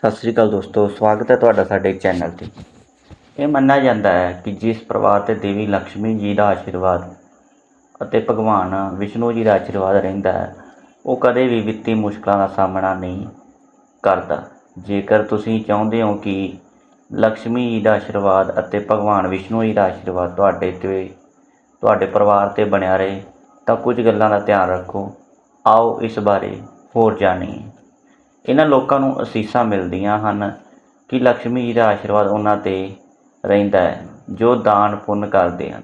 ਸਤਿ ਸ੍ਰੀ ਅਕਾਲ ਦੋਸਤੋ, ਸਵਾਗਤ ਹੈ ਤੁਹਾਡਾ ਸਾਡੇ ਚੈਨਲ ਤੇ। ਇਹ ਮੰਨਿਆ ਜਾਂਦਾ ਹੈ ਕਿ ਜਿਸ ਪਰਿਵਾਰ ਤੇ ਦੇਵੀ ਲక్ష్ਮੀ ਜੀ ਦਾ ਆਸ਼ੀਰਵਾਦ ਅਤੇ ਭਗਵਾਨ ਵਿਸ਼ਨੂੰ ਜੀ ਦਾ ਆਸ਼ੀਰਵਾਦ ਰਹਿੰਦਾ ਹੈ, ਉਹ ਕਦੇ ਵੀ ਵਿੱਤੀ ਮੁਸ਼ਕਲਾਂ ਦਾ ਸਾਹਮਣਾ ਨਹੀਂ ਕਰਦਾ। ਜੇਕਰ ਤੁਸੀਂ ਚਾਹੁੰਦੇ ਹੋ ਕਿ ਲక్ష్ਮੀ ਜੀ ਦਾ ਆਸ਼ੀਰਵਾਦ ਅਤੇ ਭਗਵਾਨ ਵਿਸ਼ਨੂੰ ਜੀ ਦਾ ਆਸ਼ੀਰਵਾਦ ਤੁਹਾਡੇ ਤੇ, ਤੁਹਾਡੇ ਪਰਿਵਾਰ ਤੇ ਬਣਿਆ ਰਹੇ, ਤਾਂ ਕੁਝ ਗੱਲਾਂ ਦਾ ਧਿਆਨ ਰੱਖੋ। ਆਓ ਇਸ ਬਾਰੇ ਹੋਰ ਜਾਣੀਏ। ਇਹਨਾਂ ਲੋਕਾਂ ਨੂੰ ਅਸੀਸਾਂ ਮਿਲਦੀਆਂ ਹਨ ਕਿ ਲక్ష్ਮੀ ਜੀ ਦਾ ਆਸ਼ੀਰਵਾਦ ਉਹਨਾਂ ਤੇ ਰਹਿੰਦਾ ਹੈ, ਜੋ ਦਾਨ ਪੁੰਨ ਕਰਦੇ ਹਨ।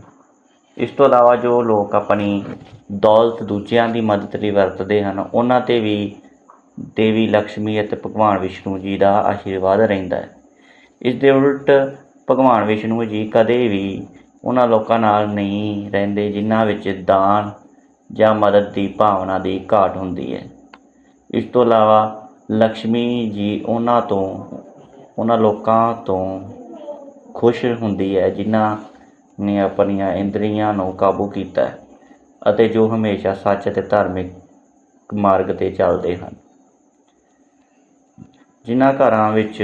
ਇਸ ਤੋਂ ਇਲਾਵਾ ਜੋ ਲੋਕ ਆਪਣੀ ਦੌਲਤ ਦੂਜਿਆਂ ਦੀ ਮਦਦ ਲਈ ਵਰਤਦੇ ਹਨ, ਉਹਨਾਂ ਤੇ ਵੀ ਦੇਵੀ ਲక్ష్ਮੀ ਅਤੇ ਭਗਵਾਨ ਵਿਸ਼ਨੂੰ ਜੀ ਦਾ ਆਸ਼ੀਰਵਾਦ ਰਹਿੰਦਾ ਹੈ। ਇਸ ਦੇ ਉਲਟ ਭਗਵਾਨ ਵਿਸ਼ਨੂੰ ਜੀ ਕਦੇ ਵੀ ਉਹਨਾਂ ਲੋਕਾਂ ਨਾਲ ਨਹੀਂ ਰਹਿੰਦੇ ਜਿਨ੍ਹਾਂ ਵਿੱਚ ਦਾਨ ਜਾਂ ਮਦਦ ਦੀ ਭਾਵਨਾ ਦੀ ਘਾਟ ਹੁੰਦੀ ਹੈ। ਇਸ ਤੋਂ ਇਲਾਵਾ ਲਕਸ਼ਮੀ ਜੀ ਉਹਨਾਂ ਤੋਂ, ਉਹਨਾਂ ਲੋਕਾਂ ਤੋਂ ਖੁਸ਼ ਹੁੰਦੀ ਹੈ, ਜਿਨ੍ਹਾਂ ਨੇ ਆਪਣੀਆਂ ਇੰਦਰੀਆਂ ਨੂੰ ਕਾਬੂ ਕੀਤਾ ਅਤੇ ਜੋ ਹਮੇਸ਼ਾ ਸੱਚ ਅਤੇ ਧਾਰਮਿਕ ਮਾਰਗ ਤੇ ਚੱਲਦੇ ਹਨ। ਜਿਨ੍ਹਾਂ ਘਰਾਂ ਵਿੱਚ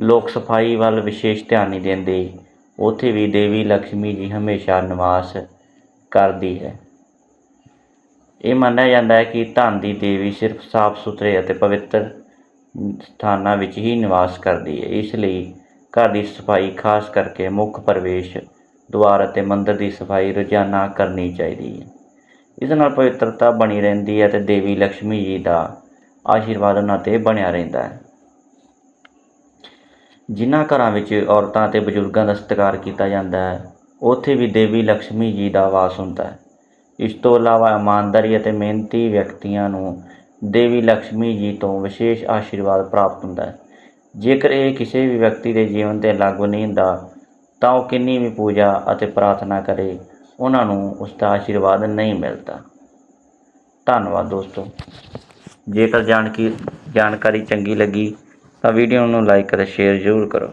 ਲੋਕ ਸਫ਼ਾਈ ਵੱਲ ਵਿਸ਼ੇਸ਼ ਧਿਆਨ ਨਹੀਂ ਦਿੰਦੇ, ਉੱਥੇ ਵੀ ਦੇਵੀ ਲਕਸ਼ਮੀ ਜੀ ਹਮੇਸ਼ਾ ਨਿਵਾਸ ਕਰਦੀ ਹੈ। ਇਹ ਮੰਨਿਆ ਜਾਂਦਾ ਹੈ ਕਿ ਧਨ ਦੀ ਦੇਵੀ ਸਿਰਫ ਸਾਫ਼ ਸੁਥਰੇ ਅਤੇ ਪਵਿੱਤਰ ਸਥਾਨਾਂ ਵਿੱਚ ਹੀ ਨਿਵਾਸ ਕਰਦੀ ਹੈ। ਇਸ ਲਈ ਘਰ ਦੀ ਸਫ਼ਾਈ ਖਾਸ ਕਰਕੇ ਮੁੱਖ ਪ੍ਰਵੇਸ਼ ਦੁਆਰ ਅਤੇ ਮੰਦਰ ਦੀ ਸਫ਼ਾਈ ਰੋਜ਼ਾਨਾ ਕਰਨੀ ਚਾਹੀਦੀ ਹੈ। ਇਸ ਨਾਲ ਪਵਿੱਤਰਤਾ ਬਣੀ ਰਹਿੰਦੀ ਹੈ ਤੇ ਦੇਵੀ ਲక్ష్ਮੀ ਜੀ ਦਾ ਆਸ਼ੀਰਵਾਦ ਉਹਨਾਂ ਤੇ ਬਣਿਆ ਰਹਿੰਦਾ ਹੈ। ਜਿਨ੍ਹਾਂ ਘਰਾਂ ਵਿੱਚ ਔਰਤਾਂ ਤੇ ਬਜ਼ੁਰਗਾਂ ਦਾ ਸਤਿਕਾਰ ਕੀਤਾ ਜਾਂਦਾ ਹੈ, ਉੱਥੇ ਵੀ ਦੇਵੀ ਲక్ష్ਮੀ ਜੀ ਦਾ ਵਾਸ ਹੁੰਦਾ ਹੈ। ਇਸ ਤੋਂ ਇਲਾਵਾ ਇਮਾਨਦਾਰੀ ਅਤੇ ਮਿਹਨਤੀ ਵਿਅਕਤੀਆਂ ਨੂੰ ਦੇਵੀ ਲక్ష్ਮੀ ਜੀ ਤੋਂ ਵਿਸ਼ੇਸ਼ ਆਸ਼ੀਰਵਾਦ ਪ੍ਰਾਪਤ ਹੁੰਦਾ ਹੈ। ਜੇਕਰ ਇਹ ਕਿਸੇ ਵੀ ਵਿਅਕਤੀ ਦੇ ਜੀਵਨ ਤੇ ਲਾਗੂ ਨਹੀਂ ਹੁੰਦਾ, ਤਾਂ ਉਹ ਕਿੰਨੀ ਵੀ ਪੂਜਾ ਅਤੇ ਪ੍ਰਾਰਥਨਾ ਕਰੇ, ਉਹਨਾਂ ਨੂੰ ਉਸ ਦਾ ਆਸ਼ੀਰਵਾਦ ਨਹੀਂ ਮਿਲਦਾ। ਧੰਨਵਾਦ ਦੋਸਤੋ। ਜੇਕਰ ਜਾਣਕੀ, ਜਾਣਕਾਰੀ ਚੰਗੀ ਲੱਗੀ, ਤਾਂ ਵੀਡੀਓ ਨੂੰ ਲਾਈਕ ਅਤੇ ਸ਼ੇਅਰ ਜ਼ਰੂਰ ਕਰੋ।